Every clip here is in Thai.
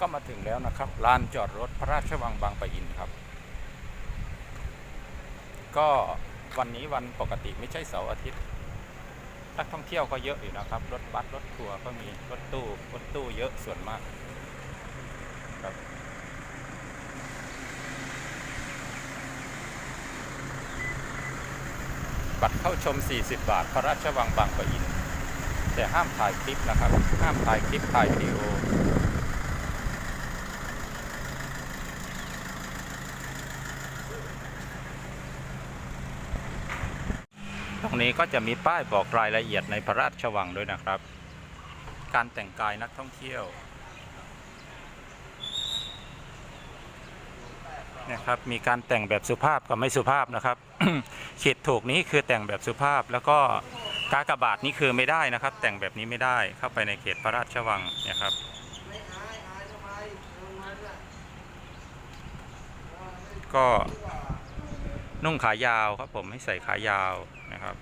ก็มาถึงแล้วนะครับลานจอดรถพระราชวังบางปะอินครับ ก็วันนี้วันปกติไม่ใช่เสาร์อาทิตย์นักท่องเที่ยวก็เยอะอยู่นะครับ รถบัสรถทัวร์ก็มีรถตู้รถตู้เยอะส่วนมากครับบัตรเข้าชม 40 บาท พระราชวังบางปะอิน แต่ห้ามถ่ายคลิปนะครับ ห้ามถ่ายคลิปถ่ายวิดีโอ ตรงนี้ก็จะมีป้ายบอกรายละเอียดในพระราชวังด้วยนะครับ การแต่งกายนักท่องเที่ยวนะครับมีการแต่งแบบสุภาพกับไม่สุภาพนะครับขีดถูกนี้คือแต่งแบบสุภาพแล้วก็กากบาทนี้คือไม่ได้นะครับ แต่งแบบนี้ไม่ได้เข้าไปในเขตพระราชวังนี่ยครับก็นุ่งขายาวครับผมให้ใส่ขายาว นะครับ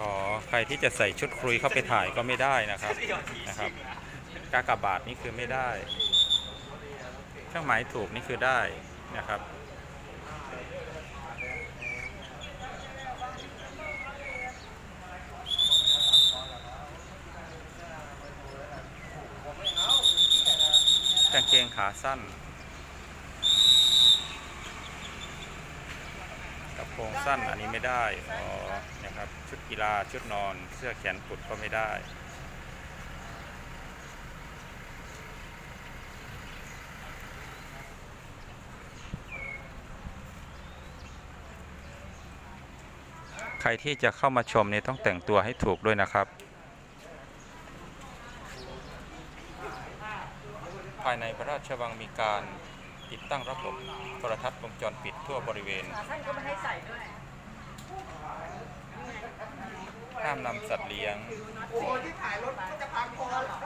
อ๋อ ใครที่จะใส่ชุดคุยเข้าไปถ่ายก็ไม่ได้นะครับนะครับ กากบาทนี่คือไม่ได้ เครื่องหมายถูกนี่คือได้นะครับ กางเกง ขาสั้นกระโปรงสั้นอันนี้ไม่ได้ อ๋อ นะครับ ชุดกีฬา ชุดนอน เสื้อแขนกุดก็ไม่ได้ใครที่จะเข้ามาชมเนี่ยต้องแต่งตัวให้ถูกด้วยนะครับ ภายในพระรา ชวังมีการติดตั้งระบบโทรทัศน์วงจรปิดทั่วบริเวณ ท่านก็ไม่ให้ใส่ด้วยห้ามนำสัตว์เลี้ยง โอ้ที่ถ่ายรถก็จะพังคอเหรอ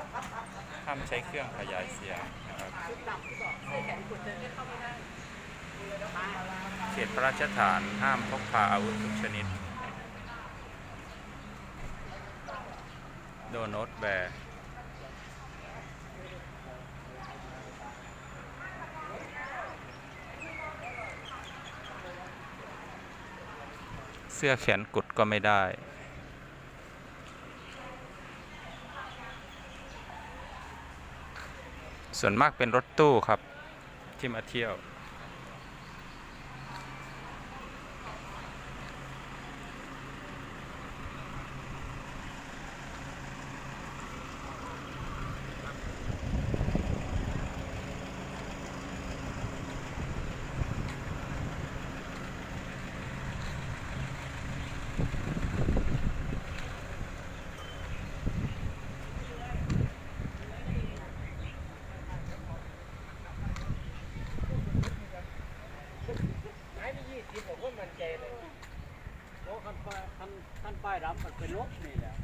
ห้ามใช้เครื่องขยายเสียงนะครับชุดดำที่บอกใส่แขนกุดเดินเข้าไม่ได้เขตพระราชฐานห้ามพกพาอาวุธทุกชนิด โดนโนตแบร์ สื้อแขนกุดก็ไม่ได้ ส่วนมากเป็นรถตู้ครับที่มาเที่ยว ไม้ไม่ยี่สิบผมก็มันใจเลยเพราะ คันป้ายคันป้ายรำมันเป็นลบนี่แหละ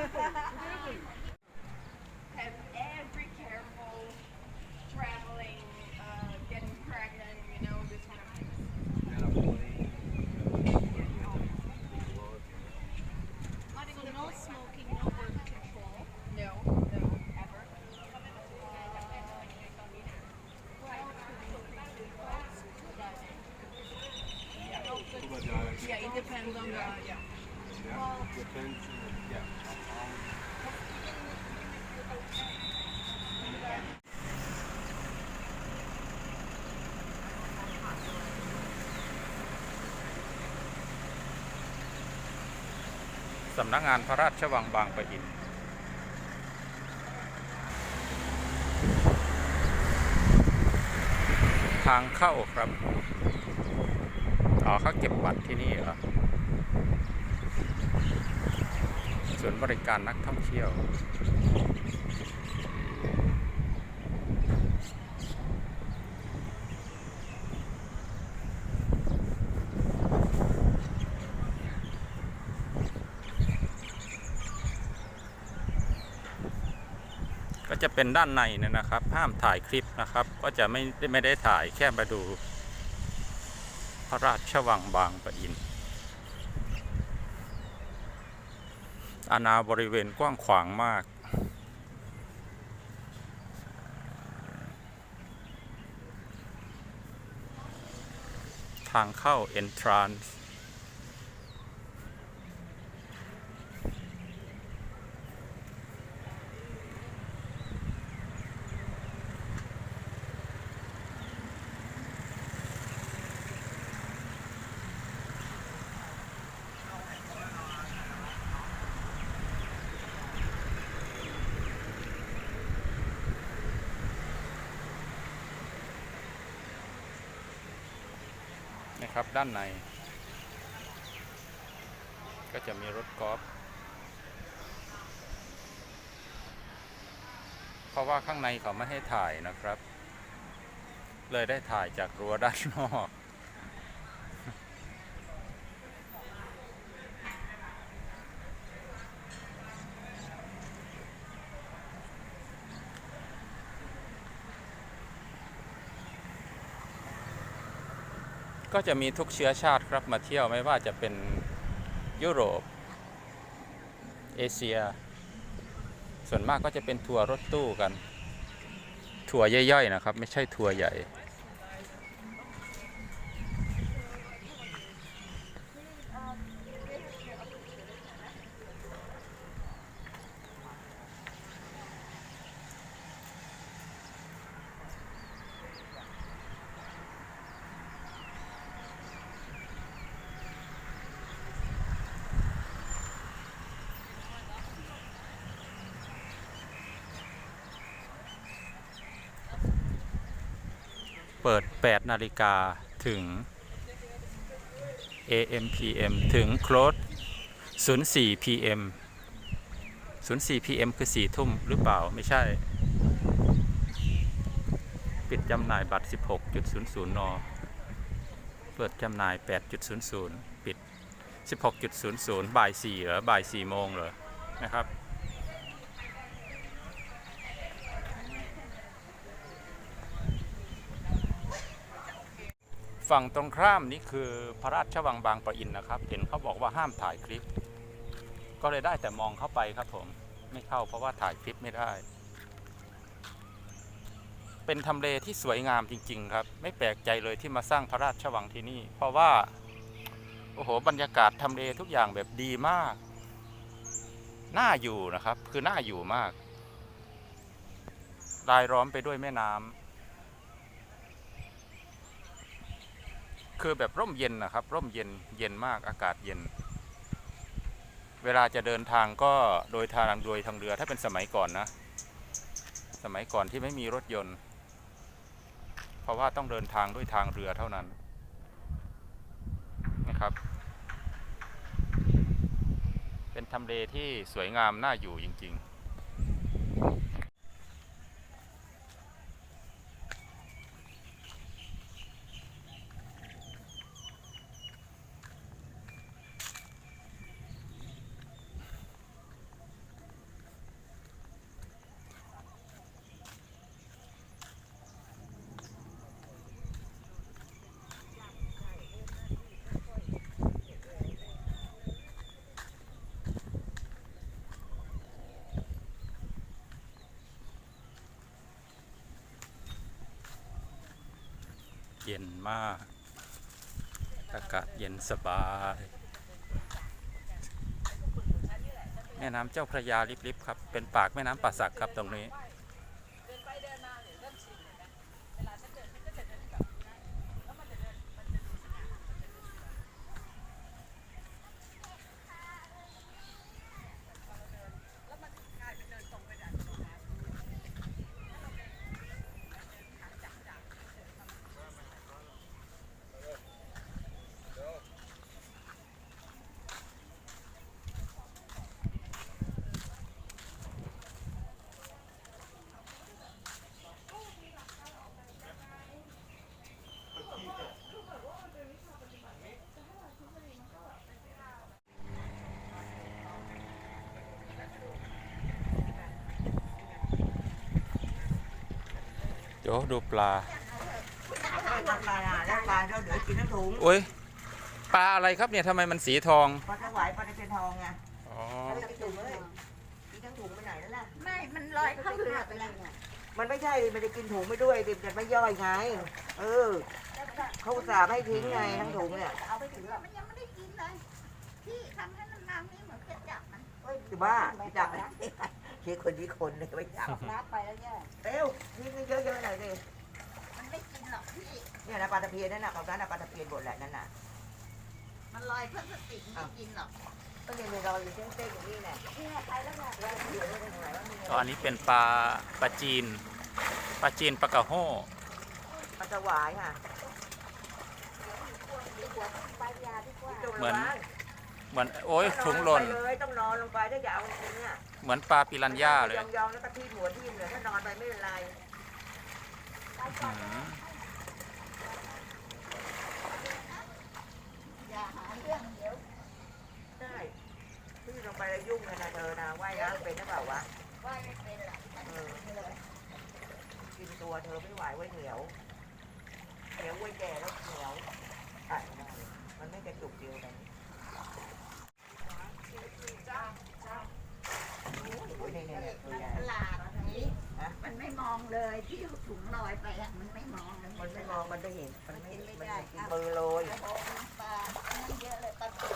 have every careful traveling, uh, getting pregnant, you know, this kind of things. So no smoking, no birth control. No, no, ever. Yeah, it depends on the, yeah. สำนักงานพระราชวังบางปะอินทางเข้าครับอ๋อเขาเก็บบัตรที่นี่เหรอส่วนบริการนักท่องเที่ยว จะเป็นด้านในเนี่ยนะครับ ห้ามถ่ายคลิปนะครับ ก็จะไม่ไม่ได้ถ่ายแค่มาดู พระราชวังบางปะอิน อาณาบริเวณกว้างขวางมากทางเข้า entrance นะครับ ด้านใน ก็จะมีรถกอล์ฟเพราะว่าข้างในเขาไม่ให้ถ่ายนะครับ เลยได้ถ่ายจากรั้วด้านนอก ก็จะมีทุกเชื้อชาติครับมาเที่ยวไม่ว่าจะเป็นยุโรป เอเชีย ส่วนมากก็จะเป็นทัวร์รถตู้กัน ทัวร์ย่อยๆนะครับ ไม่ใช่ทัวร์ใหญ่ เปิด 8 นาฬิกาถึง AM PM ถึง close 04 PM 04 PM คือ 4 ทุ่มหรือเปล่าไม่ใช่ ปิดจำหน่ายบัตร 16.00 น เปิดจำหน่าย 8.00 ปิด 16.00 บ่าย 4 เหรอ บ่าย 4 โมงเหรอ นะครับ ฝั่งตรงข้ามนี่คือพระราชวังบางปะอินนะครับ เห็นเขาบอกว่าห้ามถ่ายคลิป ก็เลยได้แต่มองเข้าไปครับผม ไม่เข้าเพราะว่าถ่ายคลิปไม่ได้ เป็นทำเลที่สวยงามจริง ๆ ครับ ไม่แปลกใจเลยที่มาสร้างพระราชวังที่นี่ เพราะว่า โอ้โห บรรยากาศทำเลทุกอย่างแบบดีมาก น่าอยู่นะครับ คือน่าอยู่มาก รายล้อมไปด้วยแม่น้ำ คือแบบร่มเย็นนะครับ ร่มเย็นเย็นมากอากาศเย็น เวลาจะเดินทางก็โดยทางโดยทางเรือถ้าเป็นสมัยก่อนนะ สมัยก่อนที่ไม่มีรถยนต์ เพราะว่าต้องเดินทางด้วยทางเรือเท่านั้นนะครับ เป็นทำเลที่สวยงามน่าอยู่จริง ๆ เย็นมาก อากาศเย็นสบาย แม่น้ำเจ้าพระยาลิบๆครับ เป็นปากแม่น้ำป่าสักครับตรงนี้ ดี๋ยวดูปลาปลา ปลาแล้วปลาเราเดี๋ยวกินน้ำถุงโอ้ยปลาอะไรครับเนี่ยทำไมมันสีทอง ปลาถวายปลาตะเพียนทองไงอ๋อกินทั้งถุงเลยกินทั้งถุงไปไหนแล้วล่ะ ไม่ มันลอยเข้าเรือไปแล้วมันไม่ใช่มันจะกินถุงไปด้วยดิมันไม่ย่อยไง เออเขาอุตส่าห์ไม่ให้ทิ้งไงทั้งถุงเนี่ยเอาไปถึงแล้วมันยังไม่ได้กินเลย พี่ทำให้มันน้ำนี่เหมือนจะจับมันเฮ้ยจะบ้าไม่จับนะเชี ยคนนี้คนเลยไม่จับน้ำไปแล้วเนี่ยเร็วทิ้งเยอะๆหน่อยดิมันไม่กินหรอกพี่ เนี่ยนะปลาตะเพียนนั่นน่ะของนั้นน่ะปลาตะเพียนหมดแหละนั่นน่ะมันลอยพลาสติกไม่กินหรอกก็เนี่ยเราอยู่เส้นๆอย่างนี้แหละเนี่ยไปแล้วเนี่ยแล้วเดี๋ยวไปทางไหนวะมีก็อันนี้เป็นปลาปลาจีนปลาจีนปลากระโห้ปลาถวายค่ะไปยาดีกว่าเหมือน เหมือนโอ้ยถุงหล่นไปเลยต้องนอนลงไปถ้าอย่าเอาจริงๆเนี่ยเหมือนปลาปิรันย่าเลยยองๆแล้วก็ที่หัวที่เหลือถ้านอนไปไม่เป็นไรอืมอย่าหาเรื่องเดี๋ยวใช่ที่ลงไปแล้วยุ่งกันนะเธอนะว่ายน้ำเป็นหรือเปล่าวะว่าไม่เป็นหรอกเออกินตัวเธอไม่ไหวไว้เหนียวเหนียวไว้แก่แล้วเหนียวอะมันไม่กระจุกเดียวกันโอ้ยเนี่ยเนี่ยตัวใหญ่ ตลาดนี้ ฮะ มันไม่ม องเลยที่เอาถุงลอยไปอะมันไม่มองเลยมันไม่มองมันไม่เห็นมันไม่กินไม่มันได้กินครับมือโรยโอ้โหปลาอันนั้นเยอะเลยปลาตู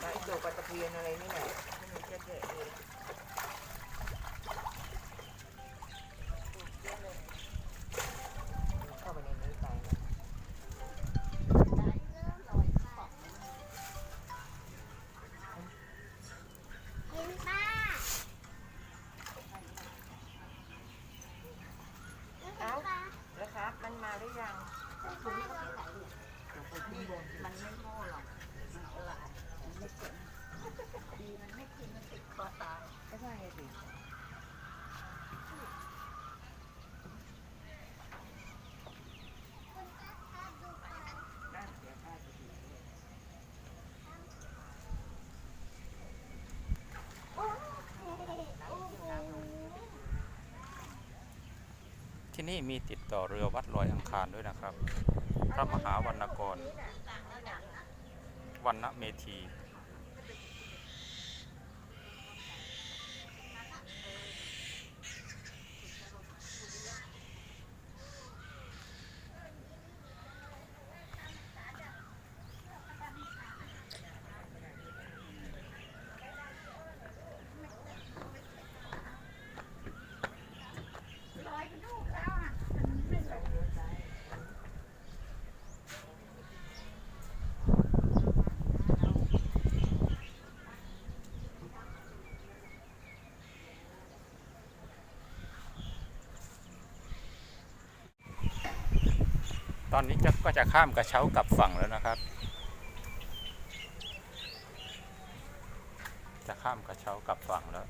ไอ้ตัวปลาตะเพียนอะไรนี่แหละที่มันเจ๊ๆเอง มันมาหรือยังถุงก็ไปไหนเนี่ยมันไม่โง่หรอกมันฉลาดมันไม่เก่งดีมันไม่กินมันติดคอตายไม่ใช่สิ น่าเสียค่าจะดี ที่นี่มีติดต่อเรือวัดลอยอังคารด้วยนะครับ พระมหาวรรณกรวันณเมธี ลอยไปนู่นแล้วอะมันไม่หลง ตอนนี้จะก็จะข้ามกระเช้ากลับฝั่งแล้วนะครับ จะข้ามกระเช้ากลับฝั่งแล้ว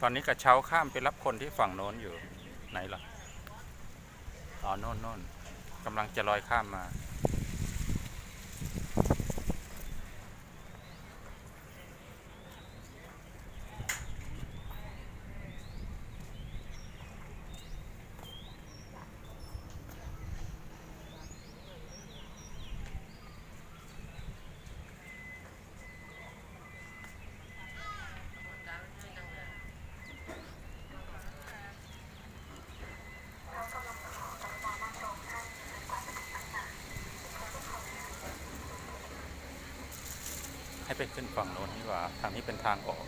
ตอนนี้กระเช้าข้ามไปรับคนที่ฝั่งโน้นอยู่ไหนล่ะ อ๋อโน่นโน่นกำลังจะลอยข้ามมา ให้ไปขึ้นฝั่งโน้นนี่ว่าทางนี้เป็นทางออก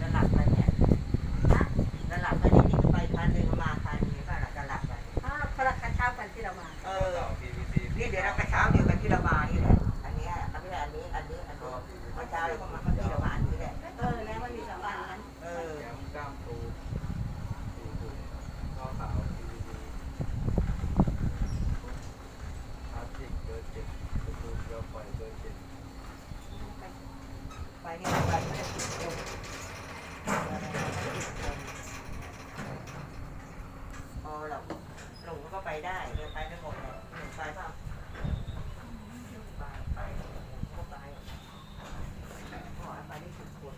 จะหลับไปเนี่ยฮะจะหลับไปนี่นี่ก็ไปคันหนึ่งมาคันนี้ป่ะล่ะจะหลับไป อ้าวคนละกระเช้ากันที่เรามา เออนี่เดี๋ยวเรากระเช้าเดียวกันที่เรามานี่แหละ อันเนี้ยอันนี้อันนี้ อันนี้ อันนี้ เข้ามาเมื่อกี้เรามาอันนี้แหละ เออแล้วมันมีสองอันนั้น เออ แกมกล้ามปูสี่ถุงข้าวขาว PVC พลาสติกเบอร์เจ็ดประตูเดียวปล่อยเบอร์เจ็ด ไปนี่ไปไม่ได้ติดคนพอเราหลงก็ไปได้เดินไปได้หมดเลยหลงไปเปล่าไปไปก็ไปขอให้ไปได้สิบคน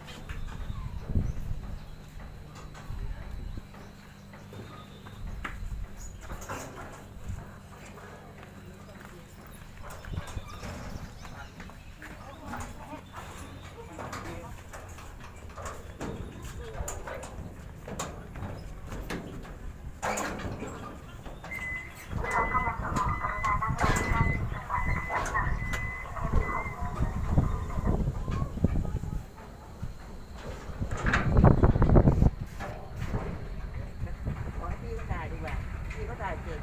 ขอให้พี่เขาถ่ายดีกว่า พี่เขาถ่ายเก่ง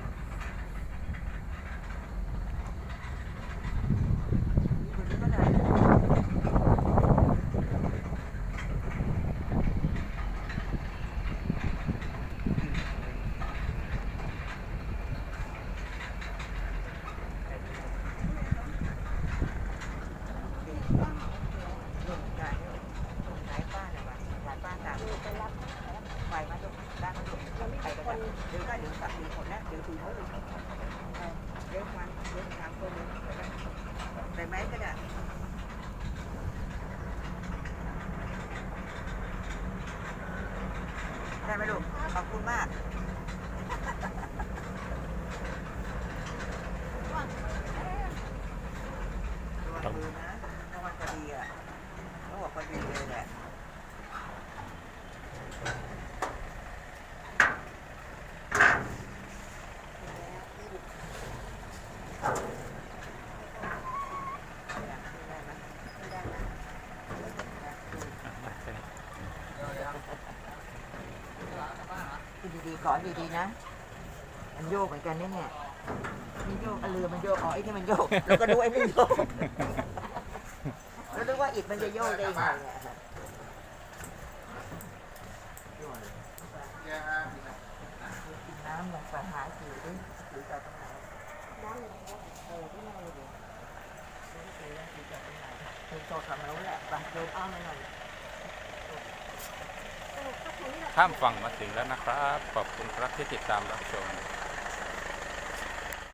คนนี้ก็ถ่าย หนุ่มใหญ่หนุ่มไหนป้าเนี่ยว่ะหลายป้าตาม ไปรับ ไปมาตรงด้านมาตรงไปกันนะเดี๋ยวก็เดี๋ยวกลับมีคนนะเดี๋ยวถือเขาเลยเออเดี๋ยวมันเดี๋ยวถามคนนึงเดี๋ยวนะได้ไหมก็ได้ ได้ไหมลูก ขอบคุณมากระวังมือนะระวังพอดีอะต้องบอกพอดีเลยแหละ คือดีๆก่อนดีๆนะ มันโยกเหมือนกันนี่เนี่ยมันโยกอะเรือมันโยกอ๋อไอ้นี่มันโยกแล้วก็ดูไอ้นี่โยกแล้วนึกว่าอิฐมันจะโยกได้ยังไงเนี่ยกินน้ำลงไปหาสิวดิสิวจากตรงไหนน้ำเลยเออที่ไหนดิสิวสิวสิวจากตรงไหนคือโจทย์คำรู้แหละไปเดินอ้อมไปหน่อย ข้ามฝั่งมาถึงแล้วนะครับ ขอบคุณครับที่ติดตามรับชม